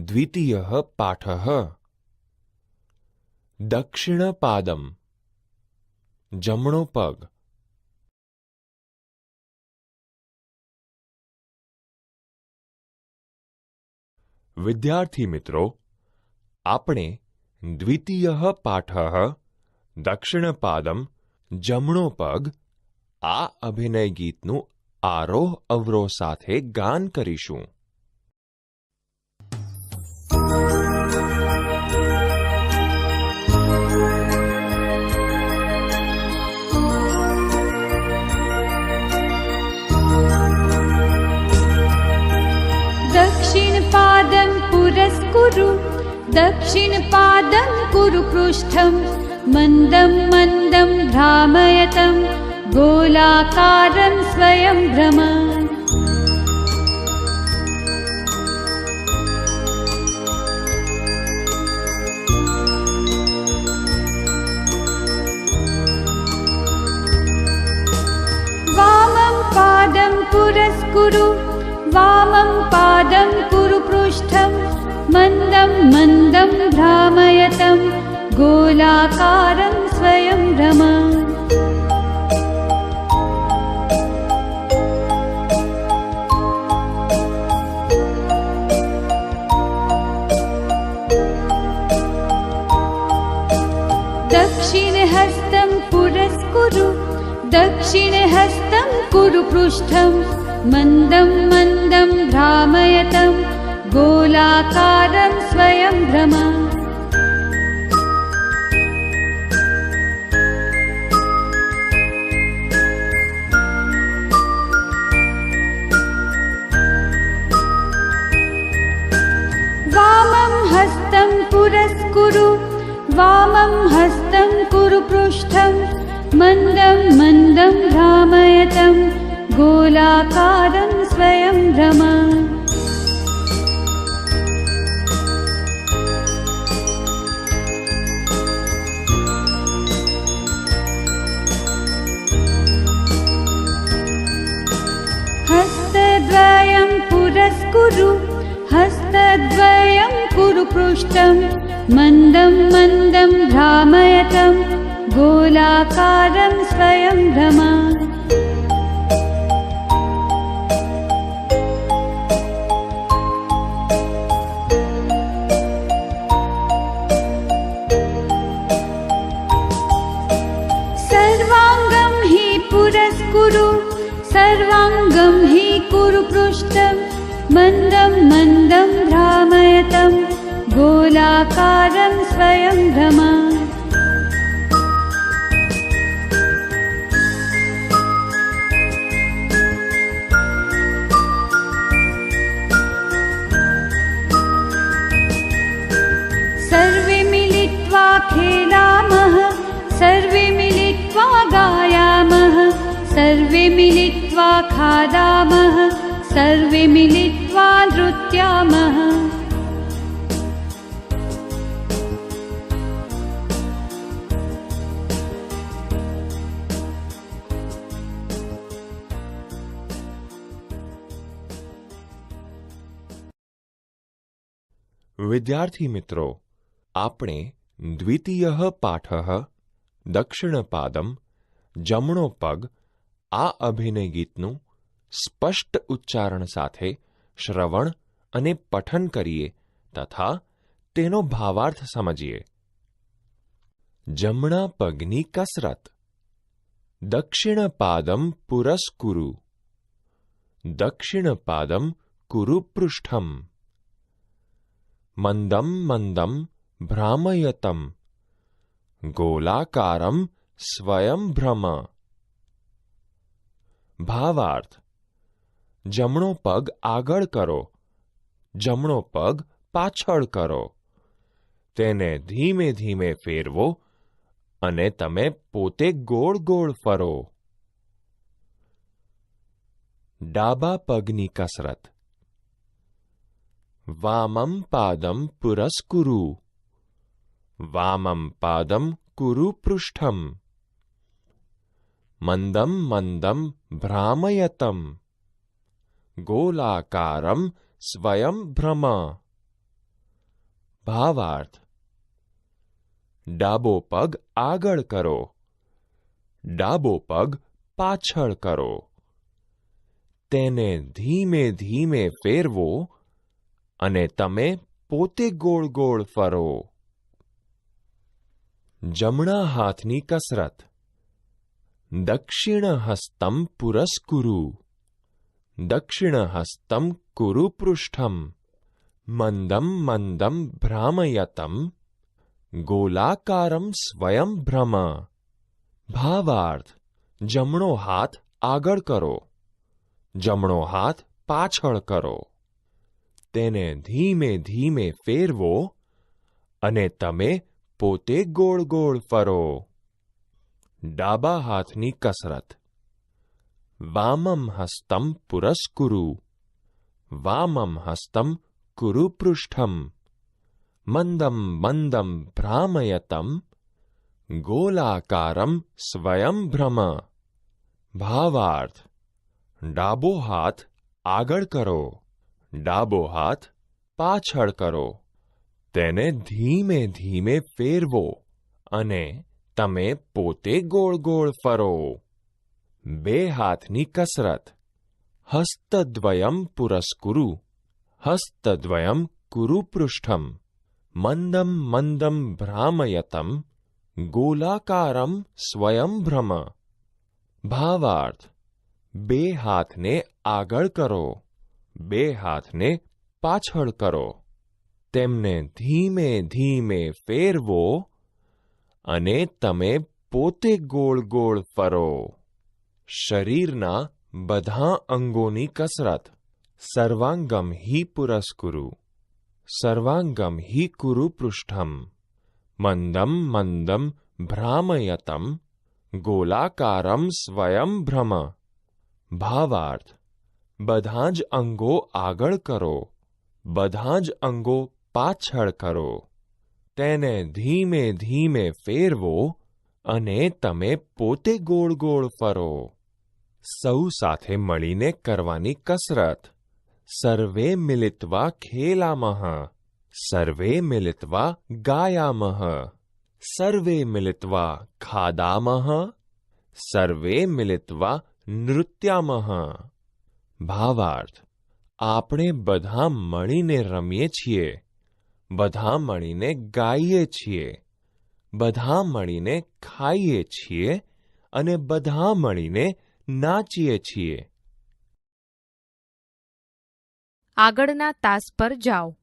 દ્વિતીય પાઠ. દક્ષિણપાદમ. જમણો પગ. વિદ્યાર્થી મિત્રો, આપણે દ્વિતીય પાઠ, દક્ષિણપાદમ, જમણો પગ, આ અભિનય ગીતનું આરોહ અવરોહ સાથે ગાન કરીશું. पुरस्कुरु दक्षिणपादं कुरु पृष्ठं मन्दं मन्दं भ्रामयतं गोलाकारं स्वयं भ्रम। वामं पादं पुरस्कुरु वामं पादं पृष्ठं मन्दं मन्दं भ्रामयतं गोलाकारं स्वयं भ्रम। दक्षिणहस्तं पुरस्कुरु दक्षिणहस्तं कुरु पृष्ठं मन्दं मन्दं गोलाकारं स्वयं भ्रम। वामं हस्तं पुरस्कुरु वामं हस्तं कुरु पृष्ठं। मन्दं मन्दं भ्रामयतं गोलाकारं स्वयं भ्रम पृष्ठं मन्दं मन्दं भ्रामयतं सर्वाङ्गं हि पुरस्कुरु सर्वाङ्गं हि कुरु पृष्ठं मन्दं गोलाकारं स्वयं भ्रम। सर्वे मिलित्वा खेलामः सर्वे मिलित्वा गायामः सर्वे मिलित्वा खादामः सर्वे मिलित्वा नृत्यामः વિદ્યાર્થી મિત્રો, આપણે દ્વિતીય પાઠ દક્ષિણપાદમ જમણો પગ, આ અભિનય ગીતનું સ્પષ્ટ ઉચ્ચારણ સાથે શ્રવણ અને પઠન કરીએ તથા તેનો ભાવાર્થ સમજીએ. જમણા પગની કસરત. દક્ષિણપાદમ પુરસ્કુરુ. દક્ષિણપાદમ કુરુ પૃષ્ઠમ મંદમ મંદમ ભ્રામયતમ ગોલાકારમ સ્વયં ભ્રમ ભાવાર્થ જમણો પગ આગળ કરો જમણો પગ પાછળ કરો તેને ધીમે ધીમે ફેરવો અને તમે પોતે ગોળ ગોળ ફરો ડાબા પગની કસરત વામમ પાદમ પુરસ્કુરુ વામમ પાદમ કુરુ પૃષ્ઠમ મંદમ મંદમ ભ્રામયતમ ગોલાકારમ સ્વયં ભ્રમ ભાવાર્થ ડાબો પગ આગળ કરો ડાબો પગ પાછળ કરો તેને ધીમે ધીમે ફેરવો અને તમે પોતે ગોળ ગોળ ફરો જમણા હાથની કસરત દક્ષિણ હસ્તમ પુરસ્કુરુ દક્ષિણ હસ્તમ કુરુ પૃષ્ઠમ મંદમ મંદમ ભ્રામયતમ ગોલાકારમ સ્વયં ભ્રમ ભાવાર્થ જમણો હાથ આગળ કરો જમણો હાથ પાછળ કરો તેને ધીમે ધીમે ફેરવો અને તમે પોતે ગોળ ગોળ ફરો ડાબા હાથની કસરત વામમ હસ્તમ પુરસ્કુરુ વામમ હસ્તમ કુરુ પૃષ્ઠમ મંદમ મંદમ ભ્રામયતમ ગોલાકારમ સ્વયં ભ્રમ ભાવાર્થ ડાબો હાથ આગળ કરો ડાબો હાથ પાછળ કરો તેને ધીમે ધીમે ફેરવો અને તમે પોતે ગોળ ગોળ ફરો બે હાથની કસરત હસ્તદ્વયમ પુરસ્કુરુ હસ્તદ્વયમ કુરુ પૃષ્ઠમ મંદમ મંદમ ભ્રામયતમ ગોલાકારમ સ્વયં ભ્રમ ભાવાર્થ બે હાથને આગળ કરો બે હાથને પાછળ કરો તેમને ધીમે ધીમે ફેરવો અને તમે પોતે ગોળ ગોળ ફરો શરીરના બધા અંગોની કસરત સર્વાંગમ હિ પુરસ્કુરુ સર્વાંગમ હિ કુરુ પૃષ્ઠમ મંદમ મંદમ ભ્રામયતમ ગોલાકારમ સ્વયં ભ્રમ ભાવાર્થ બધા જ અંગો આગળ કરો બધા જ અંગો પાછળ કરો તેને ધીમે ધીમે ફેરવો અને તમે પોતે ગોળ ગોળ ફરો સૌ સાથે મળીને કરવાની કસરત સર્વે મિલિત્વા ખેલામઃ સર્વે મિલિત્વા ગાયામઃ સર્વે મિલિત્વા ખાદામઃ સર્વે મિલિત્વા નૃત્યામઃ ભાવાર્થ. આપણે બધા મળીને રમીએ છીએ. બધા મળીને ગાઈએ છીએ. બધા મળીને ખાઈએ છીએ અને બધા મળીને નાચીએ છીએ. આગળના તાસ પર જાઓ.